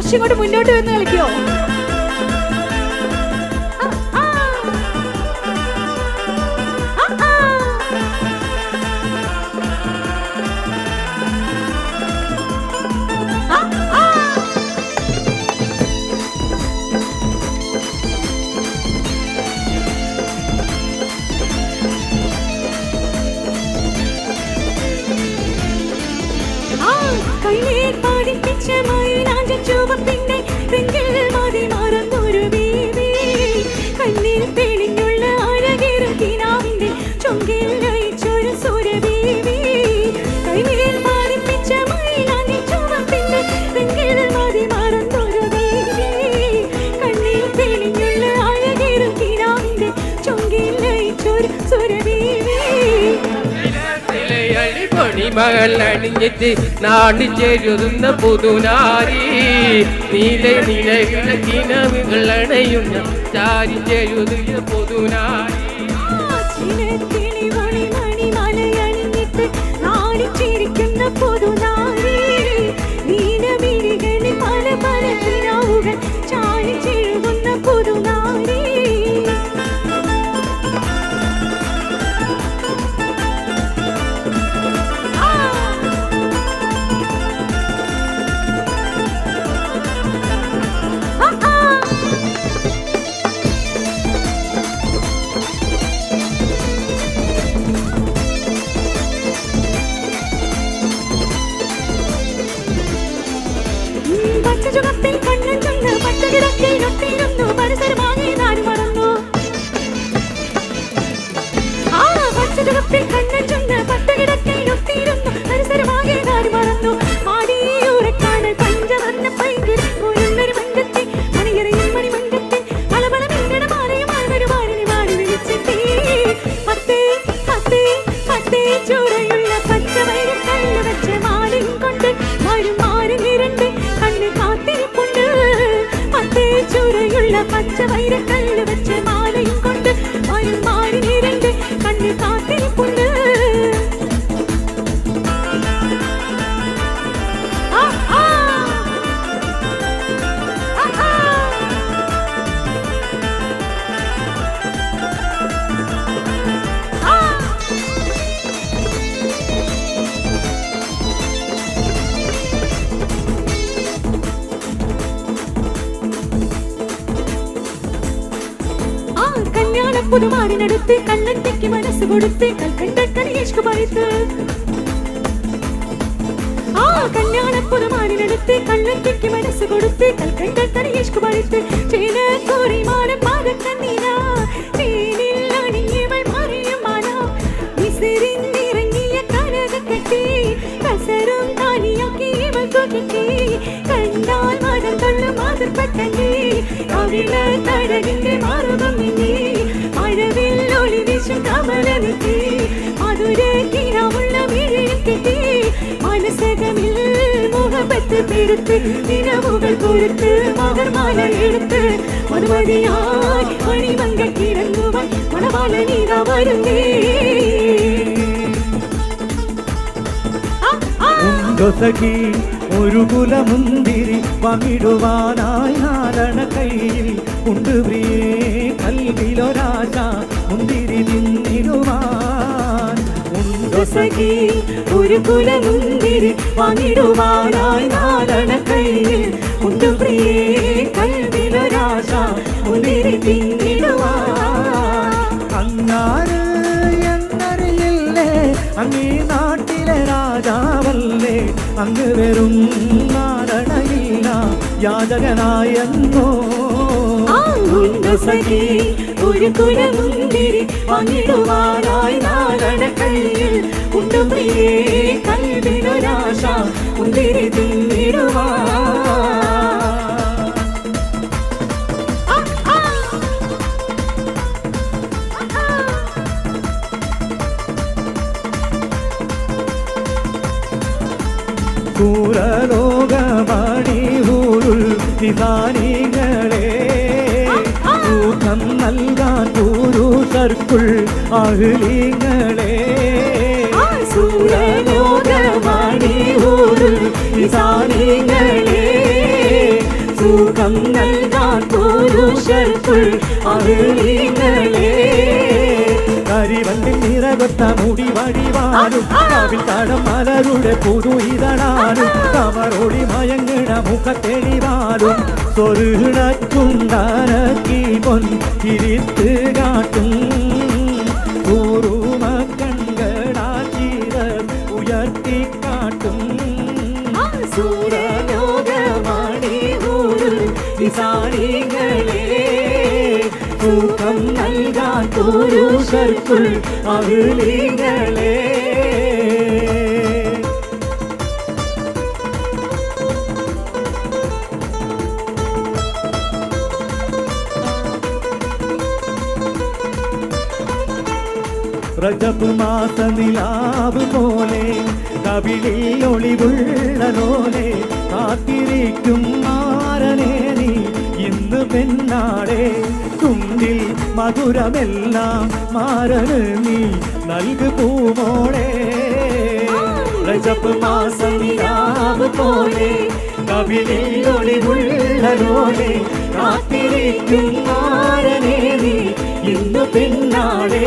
കുറച്ചും മുന്നോട്ട് വന്ന് കളിക്കോ കണ്ണീർ പാടിപ്പിച്ച മഴ മകൾ അണിഞ്ഞിട്ട് നാട് ചേരുന്ന പുതുനാരി. നീല നീല കിനവുകൾ അണയുന്ന ചാരി ചേരുന്ന പുതുനാരി. പൊതുനാരി. പുതുമാടിനടുത്ത് കണ്ണൻ തെക്കി മനസ്സ് കൊടുത്ത് കൽക്കണ്ട കണിയേഷ്കു പറിത്ത് ആ കല്യാണപ്പുറമാടിനടുത്ത് കണ്ണൻ തെക്കി മനസ്സ് കൊടുത്ത് കൽക്കണ്ട കണിയേഷ്കു പറിത്ത് ചേന കോറി മാനം മാറക്കണ്ണീനാ மகபத்து பிடித்து நிலவுகள் பொறுத்து மகர் மாலை எடுத்து மதுமதியாய் மணிவங்க கிடங்குவன் மணவாள நீரா வருந்தே ദൊസകി ഒരു കുലമുന്തിരി പകിടുവാനായി നാരണ കയ്യിൽ കൊണ്ടുവ്രിയേ കൽവിലൊരാശ മുന്തിരി നിന്നിടുവാൻ. സഖി ഒരു കുലമുന്തിരി പങ്കിടുവാനായി നാരണ കയ്യിൽ. ഉണ്ട് പ്രിയേ കൽവിലൊരാശ മുന്തിരി തിന്നിടുവാൻ അങ്ങാര് എന്നറിയില്ലേ? അങ്ങീ നാട്ടിലെ രാജാവല്ലേ? അങ്ങ് വെറും നാരണയില്ല യാചകനായെന്നോ? സഖി ഒരു കുലമുന്തിരി പങ്കിടുവാനായി നാരണ കയ്യിൽ കൽവിനൊരാശ മുന്തിരി. ആ, ആ. ഊരുൾ നിദാനികളെ നൽകാൻ പുരുഷർക്കുൾ അഹ്ലിങ്ങളെ സൂര്യലോകവാണി ഊരിൽ നിസാനികളെ സുഖം നൽകാൻ പുരുഷർക്കുൾ അരുളികളെ കരിവണ്ടിൽ നിറകൊത്ത മുടി വഴിവാനും കവിൽ തടം മലരുടെ പുതു ഇതളാനും കമറൊളി മയങ്ങണ ஒரு நற்குண்டானக்கி பொன் பிரித்து காட்டும். கூறும கண்களாச்சீரர் உயர்த்தி காட்டும். சூரலோகமாணி கூறு விசாரிகளே. தூக்கம் நல்கா புருஷர்க்குள் அருளிகளே. പ്രജപ് മാസ നിലാവ് പോലെ കവിളിൽ ഒളിവുള്ള പോലെ കാത്തിരിക്കും മാരനെ നീ. ഇന്ന് പെണ്ണാടെ തുണ്ടിൽ മധുരമെല്ലാം മാരന് നീ. നൽകു പൂമോളെ പ്രജപ് മാസ നിലാവ് പോലെ കവിളിൽ ഒളിവുള്ള പോലെ കാത്തിരിക്കും മാരനെ നീ. ഇന്ന് ചുണ്ടിൽ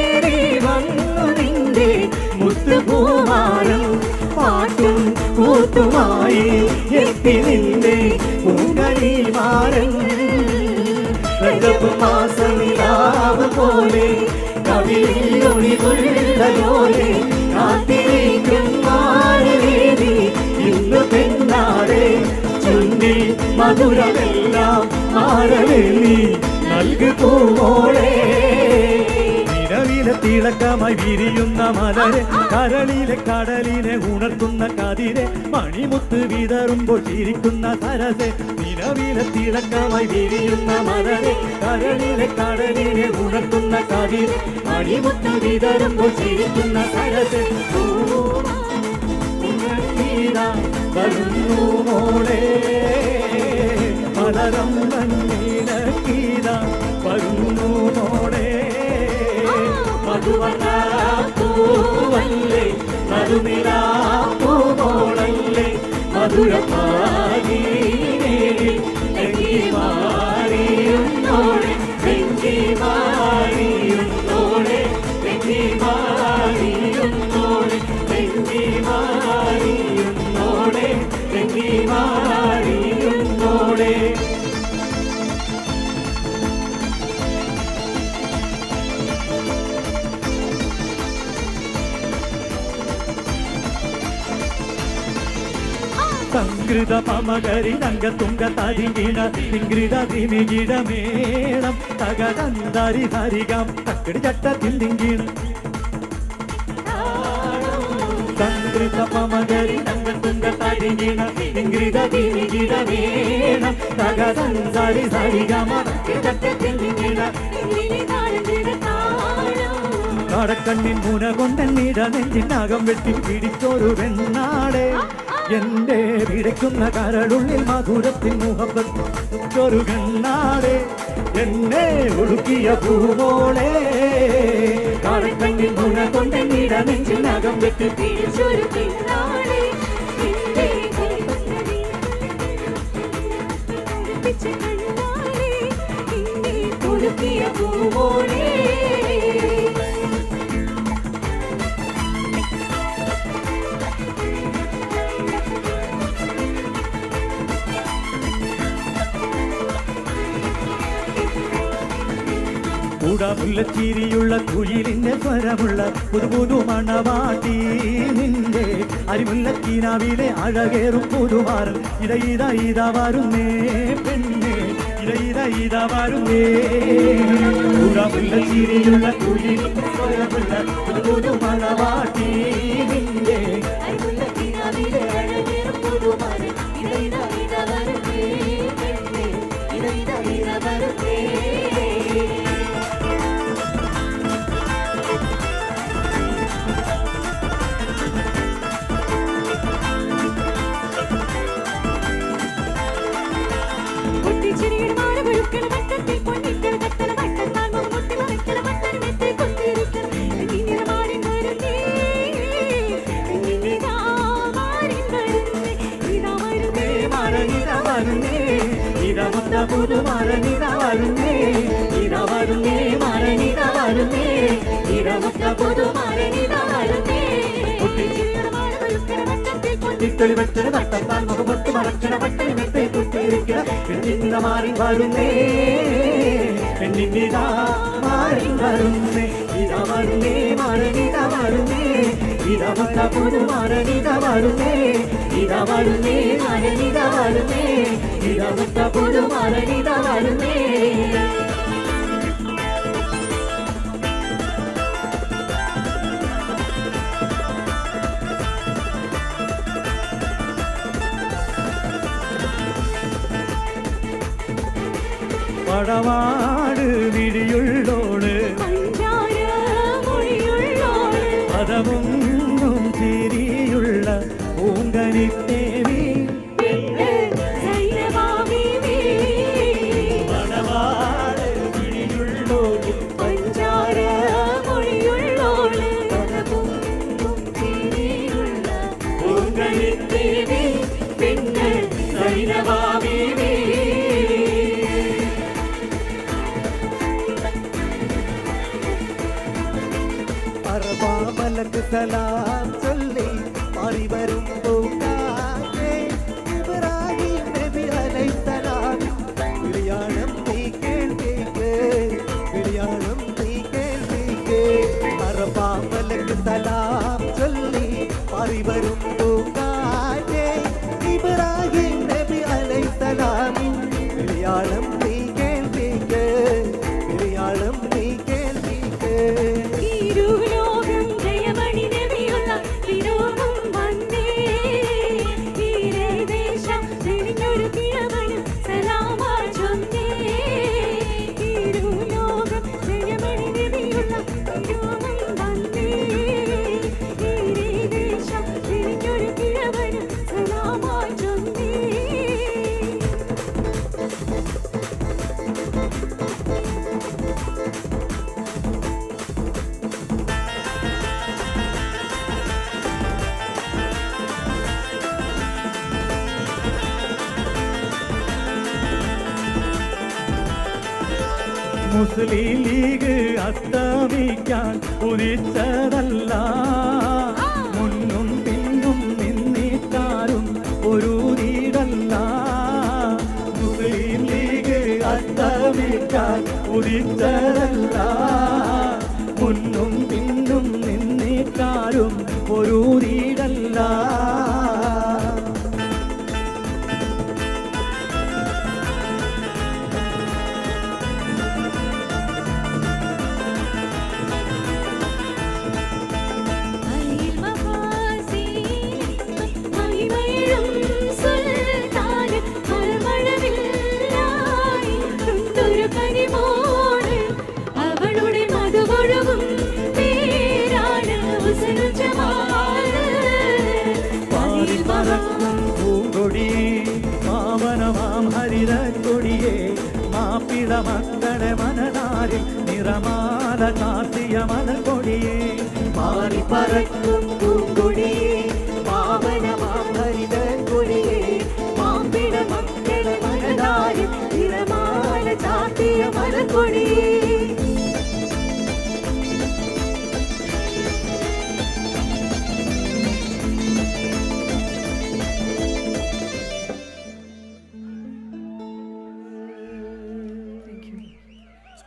മുത്തപ്പൂമാരൻ പാട്ടും കൂത്തുമായി എത്തി നിന്റെ മാസ നിലാവ് പോലെ കവിളിൽ കാത്തിരിക്കും മാരവേദി ഇന്ന് പെണ്ണാടെ. ചുണ്ടിൽ മധുരമെല്ലാം മാറവേലി നൽകു നിലവിലെ തിളക്കമായി വിരിയുന്ന മലരെ കരളിലെ കടലിനെ ഉണർത്തുന്ന കതിരെ മണിമുത്ത് വിതറുമ്പോൾ ചിരിക്കുന്ന സരസെ നിലവിലെ തിളക്കമായി വിരിയുന്ന മലരെ കരളിലെ കടലിനെ ഉണർത്തുന്ന കതിരെ മണിമുത്ത് വിതറുമ്പോൾ ചിരിക്കുന്ന സരസെ. വരുന്നു മോളെ മലരം മഞ്ഞിടക്കീത വരുന്നു മോളെ. ಮಧುವನ ತೂವಲ್ಲೇ ಮಧುಮಿರಾ ತೂಮೋಳಲ್ಲೇ ಮಧುರ ಪಾಯ தமகரி நங்க துங்க தரிகிட திங்கிட திமிகிட மேளம் தகதந்தரி ஹரிகம் தக்கடி சட்டத்தில் திங்கின தந்திரி தமகரி நங்க துங்க தரிகிட திங்கிட திமிகிட மேளம் தகதந்தரி ஹரிகம் தக்கடி சட்டத்தில் திங்கிட. காடக்கண்ணின் உணகொண்ட நீட நெஞ்சின் அகம் வெட்டி பிடித்தோரு வெண்ணாடே. എന്റെ വിടയ്ക്കുന്ന കരളുള്ളിൽ മധുരത്തിൽ മുഖത്തൊരു കണ്ണാടെ എന്നെ ഒഴുക്കിയ പൂവോളെ. ിയ പൂവോളെ. ഉടമുല്ലച്ചിരിയുള്ള കുയിലിന്റെ സ്വരമുള്ള പുതുപുതു മണവാട്ടി. നിന്റെ അരിമുല്ലക്കീനാവിലെ അഴകേറും പുതുമാറൻ. ഇത ഇത ഇത പെണ്ണേ. ഇത ഇത ഇത കുയിലിന്റെ സ്വരമുള്ള പുതുപുതു മണവാട്ടി. പൊട്ടിത്തെളി വെച്ചത് വട്ടത്താൽ മുഖമൊട്ട് മറക്കണ വട്ടണി മെത്തെ കുത്തിയിരിക്കണ പെണ്ണിന്ന മാറി വരുന്നേ പെണ്ണിന്നിതാ മാറി വരുന്നേ ഇത വരുന്നേ മരണിത വരുന്നേ ഇത വന്ന പുതുമരണിത വരുന്നേ ഇത വരുന്നേ മരണിത വരുന്നേ ഇത വന്ന പുതുമരണിത വരുന്നേ நடமாடு விடியுள் சலாம் சொல்லி மாறி வரும் பூங்காற்றே இப்ராஹிம் நபி அலைசலாம் விளையாடம் நீ கேள்விக்கு விளையாடம் நீ கேள்விக்கு அரபா மலக்கு சலாம் சொல்லி மாறி வரும் பூங்காற்றே இப்ராஹிம் நபி அலைசலாமின் நீ கேள்விக்கு விளையாடம் நீ മുസ്ലിം ലീഗ് അസ്തമിക്കാൻ ഉദിച്ചതല്ല. மங்கள மனநாரில் நிறமால காட்டிய மன கொடியே மாறி பறக்கும்